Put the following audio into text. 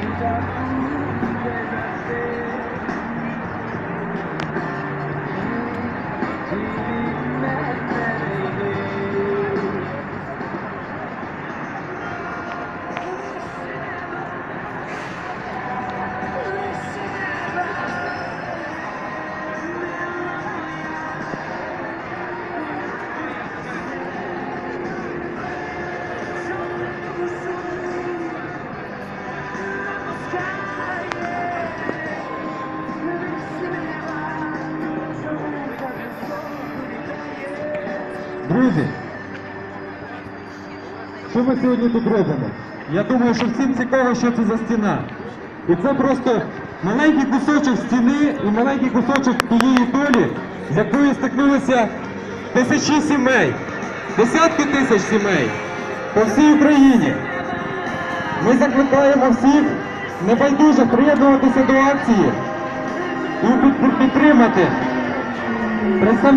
Thank you. Друзі, що ми сьогодні тут робимо? Я думаю, що всім цікаво, що це за стіна. І це просто маленький кусочок стіни і маленький кусочок тієї долі, з якою стикнулися тисячі сімей, десятки тисяч сімей по всій Україні. Ми закликаємо всіх небайдужих приєднуватися до акції і підтримати представників